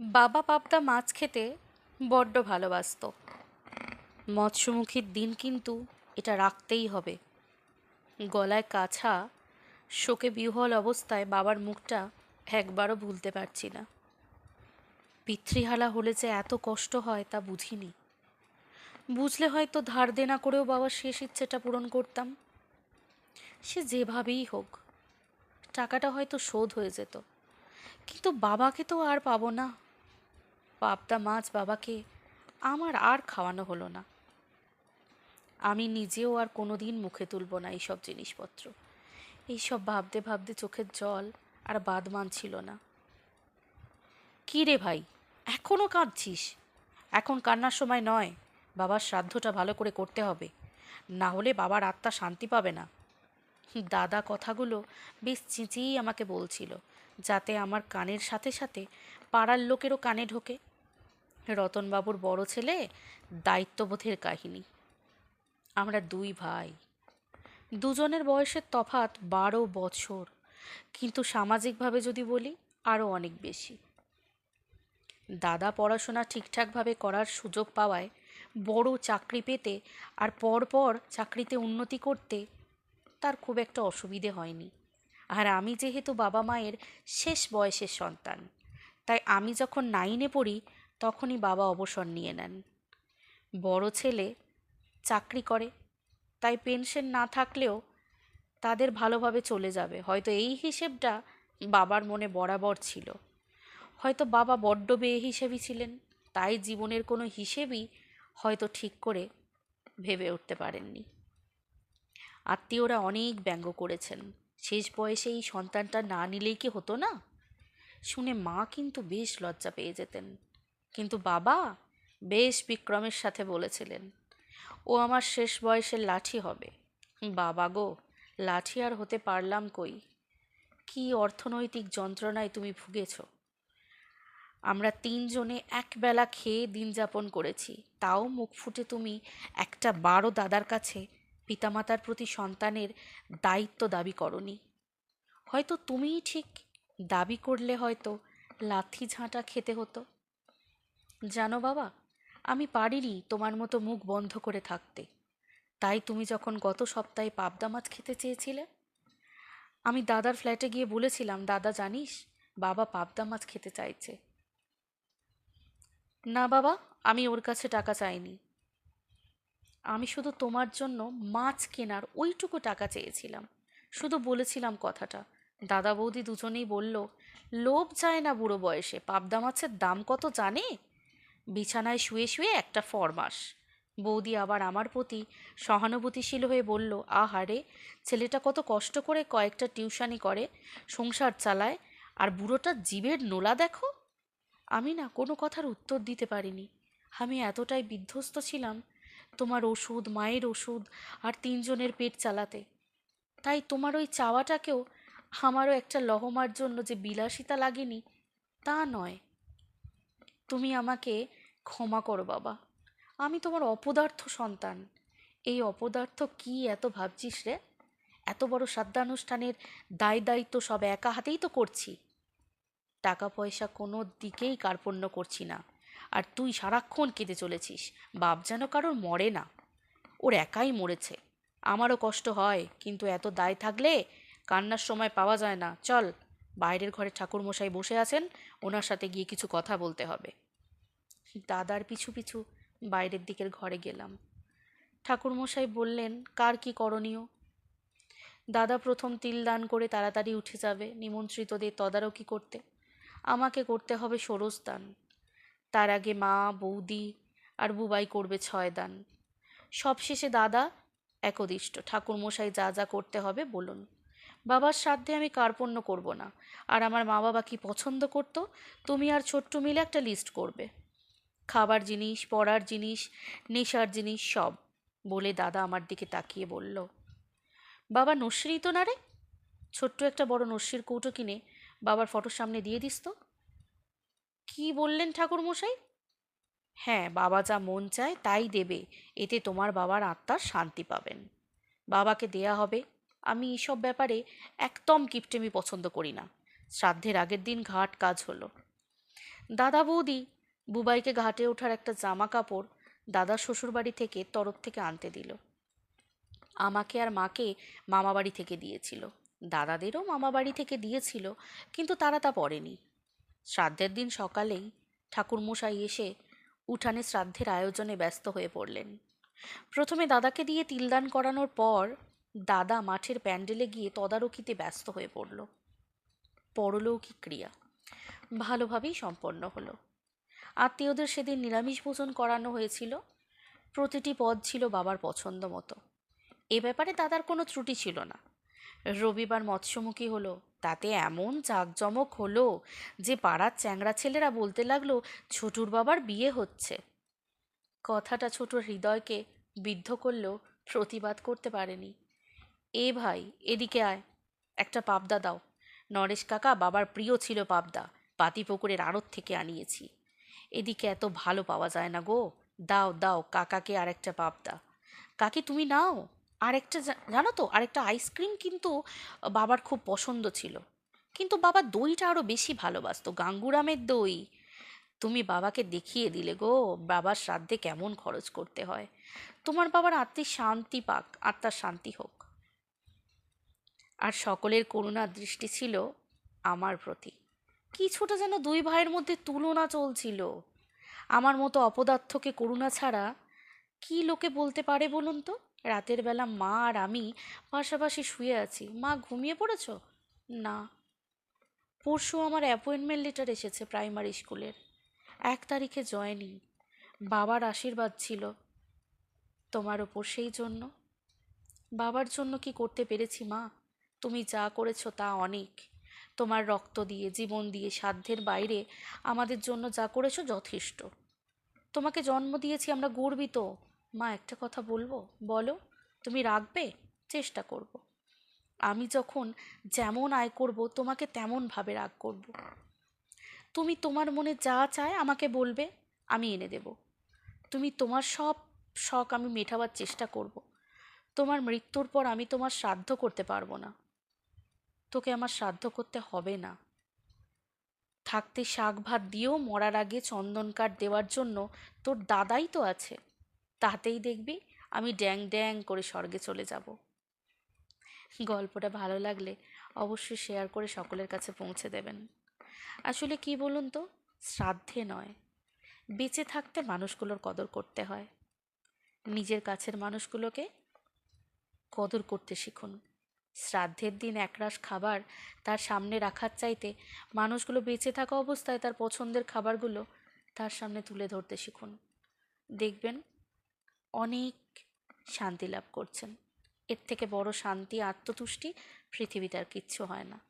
বাবা পাবদা মাছ খেতে বড্ড ভালোবাসতো। মৎস্যমুখীর দিন কিন্তু এটা রাখতেই হবে। গলায় কাছা, শোকে বিহ্বল অবস্থায় বাবার মুখটা একবারও ভুলতে পারছি না। পিতৃহারা হলে যে এত কষ্ট হয় তা বুঝিনি। বুঝলে হয়তো ধার দেনা করেও বাবার শেষ ইচ্ছেটা পূরণ করতাম। সে যেভাবেই হোক, টাকাটা হয়তো শোধ হয়ে যেত। কিন্তু বাবাকে তো আর পাবো না। পাবদা মাছ বাবাকে আমার আর খাওয়ানো হলো না। আমি নিজেও আর কোনোদিন মুখে তুলব না এইসব জিনিসপত্র। এইসব ভাবতে ভাবতে চোখের জল আর বাদ মানছিল না। কী রে ভাই এখনও কাঁদছিস? এখন কান্নার সময় নয়, বাবার শ্রাদ্ধটা ভালো করে করতে হবে। না হলে বাবার আত্মা শান্তি পাবে না। দাদা কথাগুলো বেশ চেঁচিয়েই আমাকে বলছিল, যাতে আমার কানের সাথে সাথে পাড়ার লোকেরও কানে ঢোকে। রতনবাবুর বড় ছেলে দায়িত্ববোধের কাহিনী। আমরা দুই ভাই। দুজনের বয়সের তফাত বারো বছর, কিন্তু সামাজিকভাবে যদি বলি আরও অনেক বেশি। দাদা পড়াশোনা ঠিকঠাকভাবে করার সুযোগ পাওয়ায় বড় চাকরি পেতে আর পরপর চাকরিতে উন্নতি করতে তার খুব একটা অসুবিধে হয়নি। আর আমি যেহেতু বাবা মায়ের শেষ বয়সের সন্তান, তাই আমি যখন নাইনে পড়ি তখনই বাবা অবসর নিয়ে নেন। বড় ছেলে চাকরি করে, তাই পেনশন না থাকলেও তাদের ভালোভাবে চলে যাবে। হয়তো এই হিসেবটা বাবার মনে বরাবর ছিল। হয়তো বাবা বড্ড বেয়ে হিসেবই ছিলেন, তাই জীবনের কোনো হিসেবই হয়তো ঠিক করে ভেবে উঠতে পারেননি। আত্মীয়রা অনেক ব্যঙ্গ করেছেন। শেষ বয়সে এই সন্তানটা না নিলেই কি হতো না? শুনে মা কিন্তু বেশ লজ্জা পেয়ে যেতেন। কিন্তু বাবা বেশ বিক্রমের সাথে বলেছিলেন, ও আমার শেষ বয়সের লাঠি হবে। বাবা গো, লাঠি আর হতে পারলাম কই? কি অর্থনৈতিক যন্ত্রণায় তুমি ভুগেছ? আমরা তিনজনে একবেলা খেয়ে দিন যাপন করেছি। তাও মুখ ফুটে তুমি একটা বারো দাদার কাছে পিতামাতার প্রতি সন্তানের দায়িত্ব দাবি করনি। হয়তো তুমিই ঠিক, দাবি করলে হয়তো লাথি ঝাঁটা খেতে হতো। জানো বাবা, আমি পারিনি তোমার মতো মুখ বন্ধ করে থাকতে। তাই তুমি যখন গত সপ্তাহে পাবদা মাছ খেতে চেয়েছিলে, আমি দাদার ফ্ল্যাটে গিয়ে বলেছিলাম, দাদা, জানিস, বাবা পাবদা মাছ খেতে চাইছে। না বাবা, আমি ওর কাছে টাকা চাইনি। আমি শুধু তোমার জন্য মাছ কেনার ওইটুকু টাকা চেয়েছিলাম। শুধু বলেছিলাম কথাটা। দাদা বৌদি দুজনেই বলল, লোভ যায় না বুড়ো বয়সে। পাবদা মাছের দাম কত জানে? বিছানায় শুয়ে শুয়ে একটা ফরমাস বৌদি আবার আমার প্রতি সহানুভূতিশীল হয়ে বলল আহারে ছেলেটা কত কষ্ট করে কয়েকটা টিউশানি করে, সংসার চালায়, আর বুড়োটার জীবের নোলা দেখো? আমি না কোনো কথার উত্তর দিতে পারিনি। আমি এতটাই বিধ্বস্ত ছিলাম, তোমার ওষুধ, মায়ের ওষুধ, আর তিনজনের পেট চালাতে। তাই তোমার ওই চাওয়াটাকেও আমারও একটা লহমার জন্য যে বিলাসিতা লাগেনি, তা নয়। তুমি আমাকে ক্ষমা করো বাবা। আমি তোমার অপদার্থ সন্তান। এই অপদার্থ কি এত ভাবছিস রে? এত বড় শ্রাদ্ধানুষ্ঠানের দায় দায়িত্ব সব একা হাতেই তো করছি। টাকা পয়সা কোনো দিকেই কার্পণ্য করছি না। আর তুই সারাক্ষণ কেঁদে চলেছিস। বাপ যেন কারোর মরে না। ওর একাই মরেছে। আমারও কষ্ট হয়, কিন্তু এত দায় থাকলে কান্নার সময় পাওয়া যায় না। চল, বাইরের ঘরে ঠাকুরমশাই বসে আছেন। ওনার সাথে গিয়ে কিছু কথা বলতে হবে। দাদার পিছু পিছু বাইরের দিকের ঘরে গেলাম। ঠাকুরমশাই বললেন, কার কি করণীয়? দাদা প্রথম তিল দান করে তাড়াতাড়ি উঠে যাবে, নিমন্ত্রিতদের তদারকি করতে। আমাকে করতে হবে ষোড়শ দান। তার আগে মা, বৌদি আর বুবাই করবে ছয় দান। সবশেষে দাদা একদিষ্ট। ঠাকুরমশাই যা যা করতে হবে বলুন। বাবার সাধ্যে আমি কার্পণ্য করব না। আর আমার মা বাবা কি পছন্দ করতো? তুমি আর ছোট্ট মিলে একটা লিস্ট করবে। খাবার জিনিস, পড়ার জিনিস, নেশার জিনিস সব বলে দাদা আমার দিকে তাকিয়ে বলল। বাবা নস্যিরই তো না রে? ছোট্ট একটা বড় নস্যির কৌটো কিনে বাবার ফটোর সামনে দিয়ে দিস তো। কি বললেন ঠাকুর মশাই হ্যাঁ বাবা যা মন চায় তাই দেবে, এতে তোমার বাবার আত্মার শান্তি পাবেন। বাবাকে দেয়া হবে। আমি এইসব ব্যাপারে একদম কিপটেমি পছন্দ করি না। শ্রাদ্ধের আগের দিন ঘাট কাজ হলো। দাদা বৌদি বুবাইকে ঘাটে ওঠার একটা জামা কাপড় দাদা শ্বশুরবাড়ি থেকে তরফ থেকে আনতে দিল। আমাকে আর মাকে মামাবাড়ি থেকে দিয়েছিল। দাদাদেরও মামাবাড়ি থেকে দিয়েছিল, কিন্তু তারা তা পড়েনি। শ্রাদ্ধের দিন সকালেই ঠাকুরমশাই এসে উঠানে শ্রাদ্ধের আয়োজনে ব্যস্ত হয়ে পড়লেন। প্রথমে দাদাকে দিয়ে তিলদান করানোর পর দাদা মাঠের প্যান্ডেলে গিয়ে তদারকিতে ব্যস্ত হয়ে পড়ল। পরলৌকিক ক্রিয়া ভালোভাবেই সম্পন্ন হলো। আত্মীয়দের সেদিন নিরামিষ ভোজন করানো হয়েছিল। প্রতিটি পদ ছিল বাবার পছন্দ মতো। এ ব্যাপারে দাদার কোনো ত্রুটি ছিল না। রবিবার মৎস্যমুখী হলো, তাতে এমন জাঁকজমক হলো যে পাড়ার চ্যাংড়া ছেলেরা বলতে লাগল, ছোটুর বাবার বিয়ে হচ্ছে। কথাটা ছোটুর হৃদয়কে বিদ্ধ করলেও প্রতিবাদ করতে পারেনি। এ ভাই, এদিকে আয়। একটা পাবদা দাও। নরেশ কাকা বাবার প্রিয় ছিল পাবদা, পাতিপুকুরের আড়ত থেকে আনিয়েছি। এদিকে এত ভালো পাওয়া যায় না গো। দাও দাও, কাকাকে আরেকটা পাবদা। কাকি, তুমি নাও। আরেকটা জানো তো, আরেকটা আইসক্রিম কিন্তু বাবার খুব পছন্দ ছিল। কিন্তু বাবা দইটা আরও বেশি ভালোবাসতো, গাঙ্গুরামের দই। তুমি বাবাকে দেখিয়ে দিলে গো, বাবার শ্রাদ্ধে কেমন খরচ করতে হয়। তোমার বাবার আত্মির শান্তি পাক, আত্মার শান্তি হোক। আর সকলের করুণার দৃষ্টি ছিল আমার প্রতি। কিছুটা যেন দুই ভাইয়ের মধ্যে তুলনা চলছিল। আমার মতো অপদার্থকে করুণা ছাড়া কি লোকে বলতে পারে বলুন তো? রাতের বেলা মা আর আমি পাশাপাশি শুয়ে আছি। মা, ঘুমিয়ে পড়েছ? না। পরশু আমার অ্যাপয়েন্টমেন্ট লেটার এসেছে প্রাইমারি স্কুলের। এক তারিখে জয়েনিং। বাবার আশীর্বাদ ছিল তোমার ওপর সেই জন্য। বাবার জন্য কি করতে পেরেছি মা? তুমি যা করেছ তা অনেক। তোমার রক্ত দিয়ে, জীবন দিয়ে, সাধ্যের বাইরে আমাদের জন্য যা করেছ যথেষ্ট তোমাকে জন্ম দিয়েছি আমরা গর্বিত মা, একটা কথা বলব বলো, তুমি রাখবে চেষ্টা করব। আমি যখন যেমন আয় করব, তোমাকে তেমনভাবে রাগ করব। তুমি তোমার মনে যা চায় আমাকে বলবে, আমি এনে দেব তুমি তোমার সব শখ আমি মেটাবার চেষ্টা করব। তোমার মৃত্যুর পর আমি তোমার শ্রাদ্ধ করতে পারব না তোকে আমার শ্রাদ্ধ করতে হবে না। থাকতে শাক ভাত দিয়েও মরার আগে চন্দন কাঠ দেওয়ার জন্য তোর দাদাই তো আছে। তাতেই দেখবি আমি ড্যাং ড্যাং করে স্বর্গে চলে যাব। গল্পটা ভালো লাগলে অবশ্যই শেয়ার করে সকলের কাছে পৌঁছে দেবেন। আসলে কি বলুন তো? শ্রাদ্ধে নয়। বেঁচে থাকতে মানুষগুলোর কদর করতে হয়। নিজের কাছের মানুষগুলোকে কদর করতে শিখুন। শ্রাদ্ধের দিন একরাশ খাবার তার সামনে রাখার চাইতে মানুষগুলো বেঁচে থাকা অবস্থায় তার পছন্দের খাবারগুলো তার সামনে তুলে ধরতে শিখুন। দেখবেন অনেক শান্তি লাভ করছেন। এর থেকে বড় শান্তি, আত্মতুষ্টি পৃথিবীতে আর কিচ্ছু হয় না।